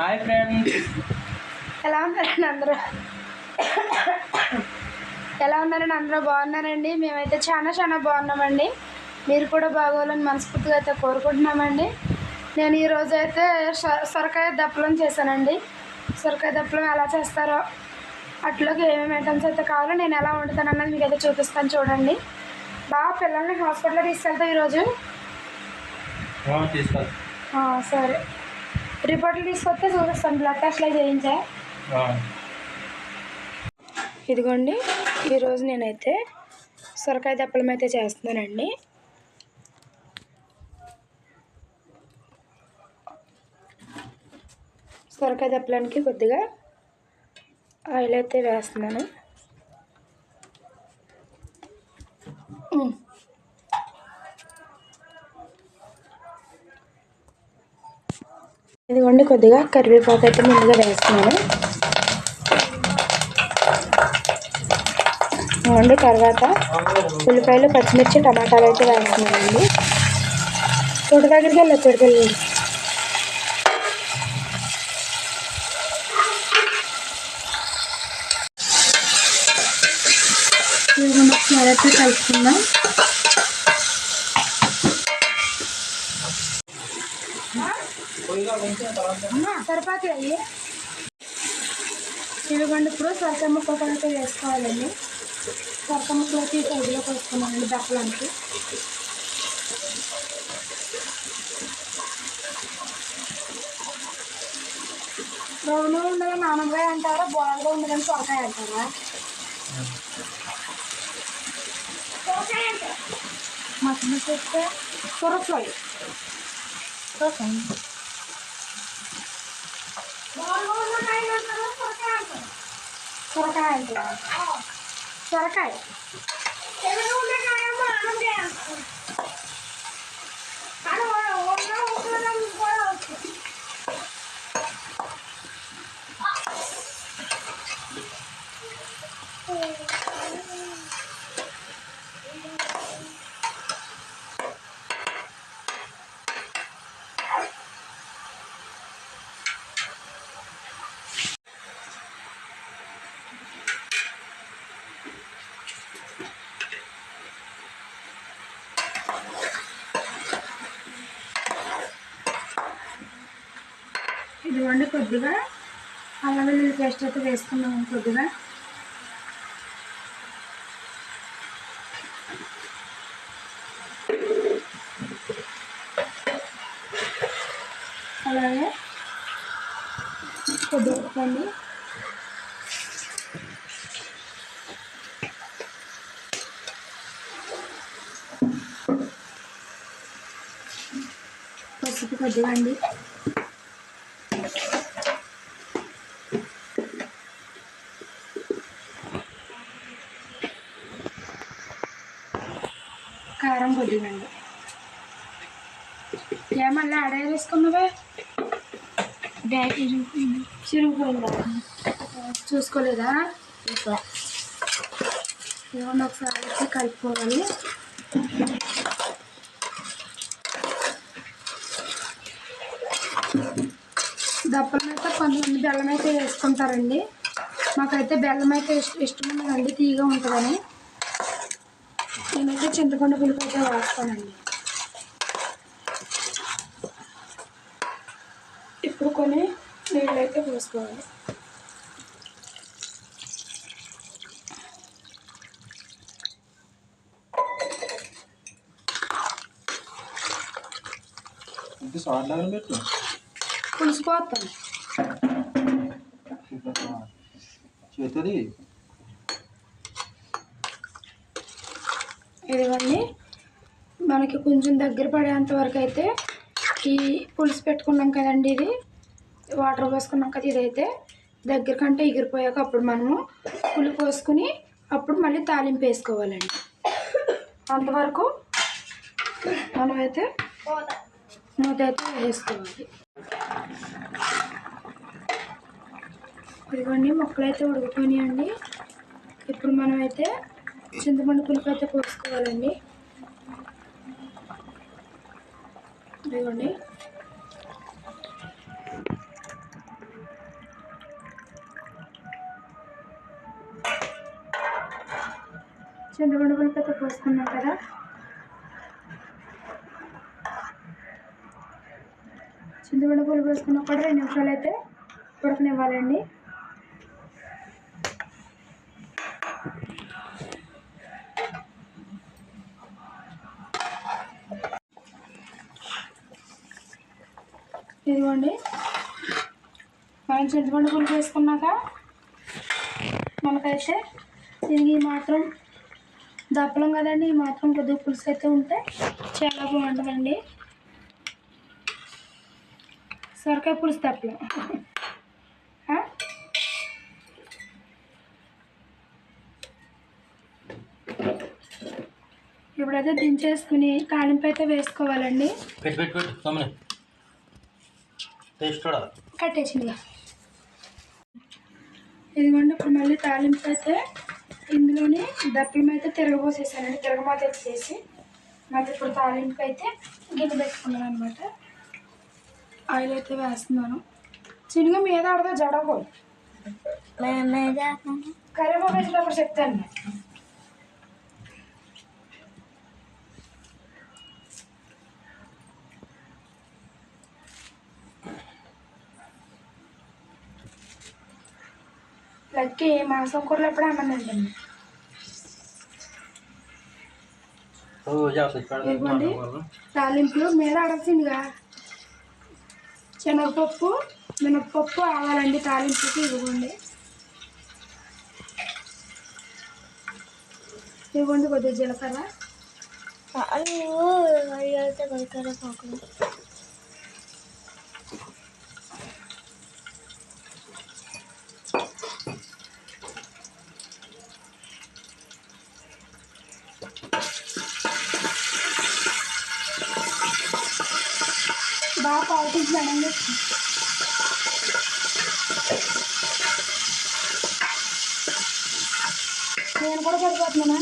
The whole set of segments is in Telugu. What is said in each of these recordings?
హాయ్ ఫ్రెండ్స్ ఎలా ఉన్నారండి అందరూ? ఎలా ఉన్నారండి అందరూ? బాగున్నారండి? మేమైతే చాలా చాలా బాగున్నామండి. మీరు కూడా బాగోవాలని మనస్ఫూర్తిగా అయితే కోరుకుంటున్నామండి. నేను ఈరోజు అయితే సొ- సొరకాయ దప్పలం చేశానండి. సొరకాయ దప్పలం ఎలా చేస్తారో అట్లోకి ఏమేమి ఐటమ్స్ అయితే కావాలో నేను ఎలా వండుతాను అన్నది మీకు అయితే చూపిస్తాను చూడండి. బాగా పిల్లల్ని హాస్పిటల్లో తీసుకెళ్తా ఈరోజు సరే. రిపోర్ట్లు తీసుకొస్తే చూపిస్తాను బ్లడ్ టెస్ట్లు చేయించా. ఇదిగోండి ఈరోజు నేనైతే సొరకాయ దప్పలం అయితే చేస్తున్నానండి. సొరకాయ దప్పలానికి కొద్దిగా ఆయిల్ అయితే వేస్తున్నాను. ఇదిగోండి కొద్దిగా కరివేపాకు అయితే ముందుగా వేస్తున్నాను. ఇదిగోండి తర్వాత ఉల్లిపాయలు పచ్చిమిర్చి టమాటాలు అయితే వేస్తున్నానండి. తోట దగ్గరికి వెళ్ళి తోటకి వెళ్ళి ఇదిగోండి ఒకసారి అయితే కలుపుకుందాం. తర్వాత అయ్యి ఇదిగోండి ఇప్పుడు సొరకాయ ముక్కలు అయితే వేసుకోవాలండి. సొరకాయ ముక్కలు అయితే ఈ సైజులో దప్పలానికి రౌండ్ ఉండగా నానగా అంటారా బోరగా ఉండదని సొరకాయ అంటారా? మటన్ చేస్తే సొరకాయ సొరకాయ. సొరకాయ అంటారా సొరకాయ కొద్దిగా అల్లం వెల్లుల్లి పేస్ట్ అయితే వేసుకున్నాము కొద్దిగా. అలాగే కొద్దిగా ఉప్పండి. పసుపు కొద్దిగా అండి. కారం కొద్దిగా అండి ఏమన్నా అడగ వేసుకున్నావే బ్యాగ్ చిరుగుపోయింది చూసుకోలేదా? ఏమన్నా ఒకసారి అయితే కలుపుకోవాలి. దప్పలం మీద కొంతమంది బెల్లం అయితే వేసుకుంటారండి. మాకైతే బెల్లం అయితే ఇష్టం ఇష్టం ఉండదండి తీగా ఉంటుందని. నేనైతే చింతపండు పులుపు అయితే వేస్తానండి. ఇప్పుడు కొన్ని నీళ్ళు అయితే పోసుకోవాలి పులుసు పోతాను చేతుంది. ఇదిగోండి. మనకి కొంచెం దగ్గర పడేంత వరకు అయితే ఈ పులుసు పెట్టుకున్నాం కదండి ఇది. వాటర్ పోసుకున్నాం కదా ఇదైతే. దగ్గర కంటే ఎగిరిపోయాక అప్పుడు మనము పులి పోసుకుని అప్పుడు మళ్ళీ తాలింపు వేసుకోవాలండి. అంతవరకు మనమైతే మూత అయితే వేసుకోవాలి. ఇదిగోండి మొక్కలు అయితే ఉడికిపోయినాయండి. ఇప్పుడు మనమైతే చింతపండు పులుపు అయితే తీసుకోవాలండి. ఇదిగోండి. చింతపండు పులుపు అయితే పోసుకున్నాం కదా. చింతపండు పులుపు పోసుకున్న రెండు నిమిషాలు అయితే ఉడకనివ్వాలండి. ఇదిగోండి. మనం చింతపండు పులుపు వేసుకున్నాక మనకైతే దీనికి మాత్రం దప్పలం కదండి ఈ మాత్రం కొద్దిగా పులుసు అయితే ఉంటే చాలా బాగుంటుందండి. సొరకాయ పులుసు దప్పలం. ఇప్పుడైతే దించేసుకుని తాలింపు అయితే వేసుకోవాలండి. టేస్ట్ కూడా ఇదిగోండి ఇప్పుడు మళ్ళీ తాలింపు అయితే ఇందులోని దప్పలం అయితే తిరగబోసేసానండి తిరగమాత చేసి మళ్ళీ ఇప్పుడు తాలింపు అయితే గిన్నె పెట్టుకున్నాను అనమాట ఆయిల్ అయితే వేస్తున్నాను. చిన్నగా మీద ఆడదా జడకో కరివేపాకు వేసేటప్పుడు చెప్తాను. లక్కి మాంసం కూరలు ఎప్పుడు అమ్మనండి ఇదిగోండి తాలింపులు మీద అడగసిందిగా శనగపప్పు మినప్పప్పు ఆవాలండి తాలింపుకి ఇవ్వండి ఇవ్వండి కొద్దిగా జీలకర్ర బాగా నేను కూడా పడిపోతున్నానా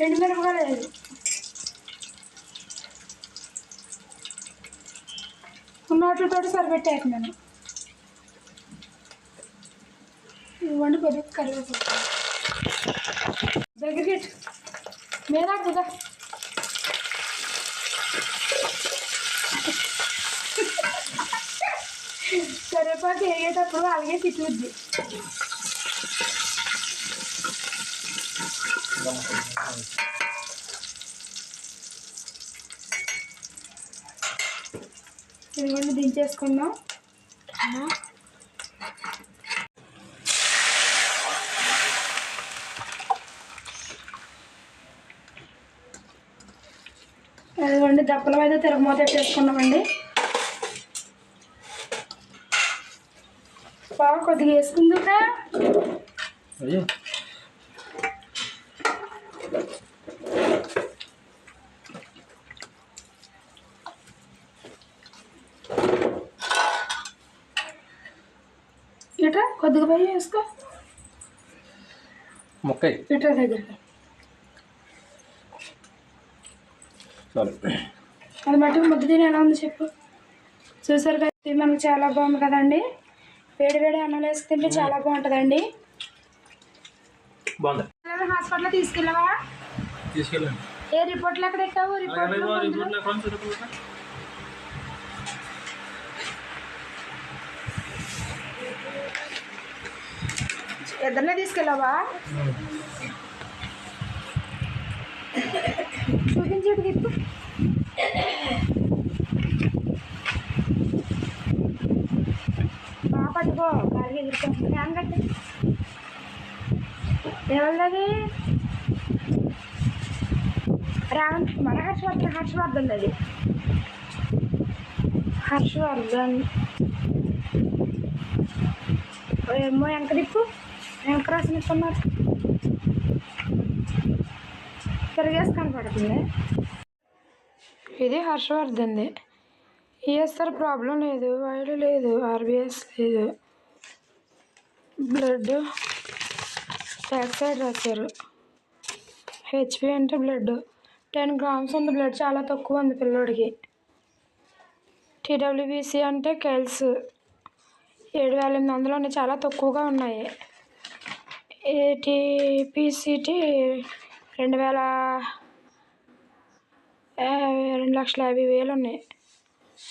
రెండు మిరపకాయలు లేదు ఉన్నట్లతో సరిపెట్టేస్తున్నాను ఇవ్వండి కొద్దిగా కరివేపాకు. దగ్గరికి ఇటు. కదా కరివేపాకు వేగేటప్పుడు అలాగే తిట్టుద్ది. ఇదిగోండి దించేసుకుందాం. అదిగోండి దప్పల మీద తిరగమూత పెట్టేసుకున్నామండి బాగా కొద్దిగా వేసుకుందుకా అయ్యో. ఇట కొద్దిగా పోయి వేసుకో. ముక్క ఇట దగ్గరికి. అది ముద్ద తిని ఎలా ఉంది చెప్పు? చూసారు కదా మనకు చాలా బాగుంది కదండి. వేడి వేడి అన్నం వేసి తింటే చాలా బాగుంటుందండి. బాగుంది. హాస్పిటల్ తీసుకెళ్ళవా? ఏ రిపోర్ట్లు ఎక్కడ పెట్టావు రిపోర్ట్లు ఇద్దరినే తీసుకెళ్ళావా? చూపించేది తిప్పు బాగా పట్టుకో గాలి ఎగురుతుంది ఫ్యాన్ కట్టి ఎవరిది రామ్ మన హర్షవర్ధన్ హర్షవర్ధన్ అది హర్షవర్ధన్ ఏమో వెనక దిప్పు వెనక రాసినట్టున్నారు తిరిగేసి కనపడుతుంది. ఇది హర్షవర్ధన్ది. ఈఎస్ఆర్ ప్రాబ్లం లేదు వైడ్ లేదు ఆర్బిఎస్ లేదు. బ్లడ్ బ్యాక్ సైడ్ రాశారు. హెచ్పి అంటే బ్లడ్. టెన్ గ్రామ్స్ ఉంది బ్లడ్ చాలా తక్కువ ఉంది పిల్లోడికి. టీడబ్ల్యూబీసీ అంటే కేల్స్. ఏడు వేల ఎనిమిది వందలు ఉన్నాయి చాలా తక్కువగా ఉన్నాయి. ఏటీపీసీటీ రెండు వేల రెండు లక్షల యాభై వేలు ఉన్నాయి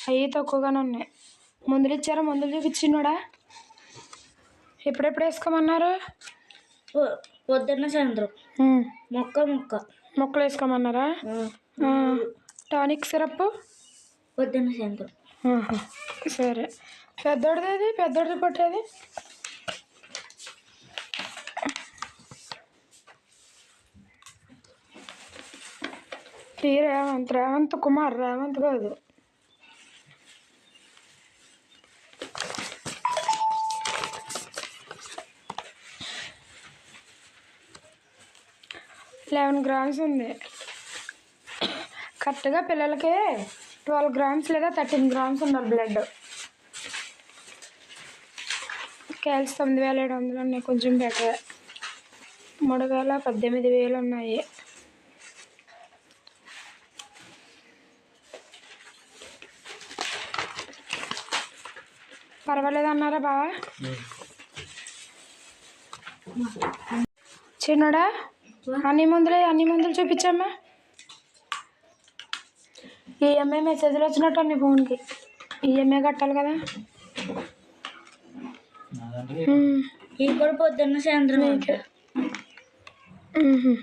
అవి తక్కువగానే ఉన్నాయి. మందులు ఇచ్చారా? మందులు చూపించినాడా? ఎప్పుడెప్పుడు వేసుకోమన్నారు? పొద్దున్న సాయంత్రం. మొక్క మొక్క. మొక్కలు వేసుకోమన్నారా. Tonic syrup? పొద్దున్న సాయంత్రం. సరే. పెద్దోడిది పెద్దోడిది పట్టేది? శ్రీ రేవంత్ రేవంత్ కుమార్ రేవంత్ కాదు. లెవెన్ గ్రామ్స్ ఉంది. కరెక్ట్గా పిల్లలకి ట్వెల్వ్ గ్రామ్స్ లేదా థర్టీన్ గ్రామ్స్ ఉండాలి బ్లడ్. క్యాల్స్ తొమ్మిది వేల ఏడు వందలు ఉన్నాయి. కొంచెం బెటర్. మూడు వేల పద్దెనిమిది వేలు ఉన్నాయి. పర్వాలేదు అన్నారా బావా చిన్నడా? అన్ని మందులు అన్ని మందులు చూపించమ్మా. ఈఎంఐ మెసేజ్లు వచ్చినట్టు నీ ఫోన్కి. ఈఎంఐ కట్టాలి కదా. ఇవి కూడా పొద్దున్న సాయంత్రం.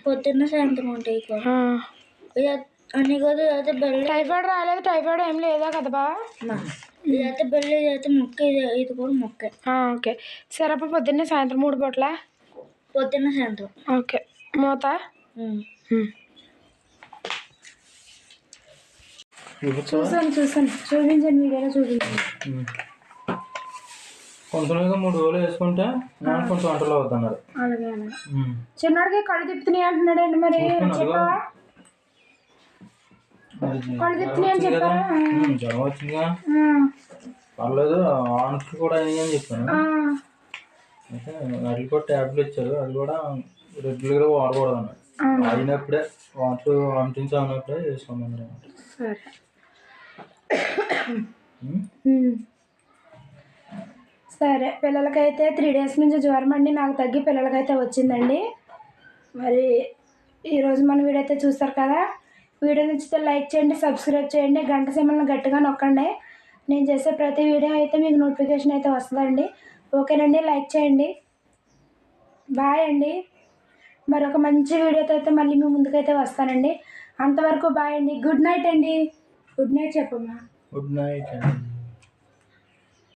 పొద్దున్న సాయంత్రం ఉంటాయి అన్ని బెల్లి టైఫాయిడ్ రాలేదు టైఫాయిడ్ ఏం లేదా కదా బా ఇదైతే బెల్లి ఇదైతే మొక్క ఇది కూడా మొక్కే. ఆ, ఓకే. సిరప్ పొద్దున్నే సాయంత్రం మూడు పూట్ల? పొద్దున్న సాయంత్రం. ఓకే. మూత? చూసాను చూసాను. చూపించండి వీడియోలో చూపించండి. కొంచెంగా మూడు రోజులు వేసుకుంటే కొంచెం వంటలు అవుతున్నారు అలాగే అలాగే. చిన్నోడికి కళ్ళు తిప్పుతున్నాయి అంటున్నాడండి మరి. చెప్పావా కళ్ళు తిప్పుతున్నాయి అని చెప్పారా జ్వరం వచ్చిందిగా ఆ, పర్లేదు ఆనకి కూడా అని చెప్పాను. అయితే వాటికి కూడా ట్యాబ్లెట్ ఇచ్చారు. అది కూడా రెగ్యులర్గా వాడకూడదు అన్నారు ఆ. అయినప్పుడే వాటర్ వామిటింగ్స్ అన్నప్పుడే వేసుకోమన్నారు అన్నమాట. సరే. పిల్లలకైతే త్రీ డేస్ నుంచి జ్వరం అండి. నాకు తగ్గి పిల్లలకైతే వచ్చిందండి. మరి ఈరోజు మన వీడియో అయితే చూస్తారు కదా? వీడియో నచ్చితే లైక్ చేయండి సబ్స్క్రైబ్ చేయండి గంట సింబల్ని గట్టిగా నొక్కండి. నేను చేసే ప్రతి వీడియో అయితే మీకు నోటిఫికేషన్ అయితే వస్తుందండి. ఓకేనండి లైక్ చేయండి. బాయ్ అండి. మరొక మంచి వీడియోతో అయితే మళ్ళీ మీ ముందుకైతే వస్తానండి. అంతవరకు బాయ్ అండి. గుడ్ నైట్ అండి. గుడ్ నైట్ చెప్పమ్మా. గుడ్ నైట్ అండి.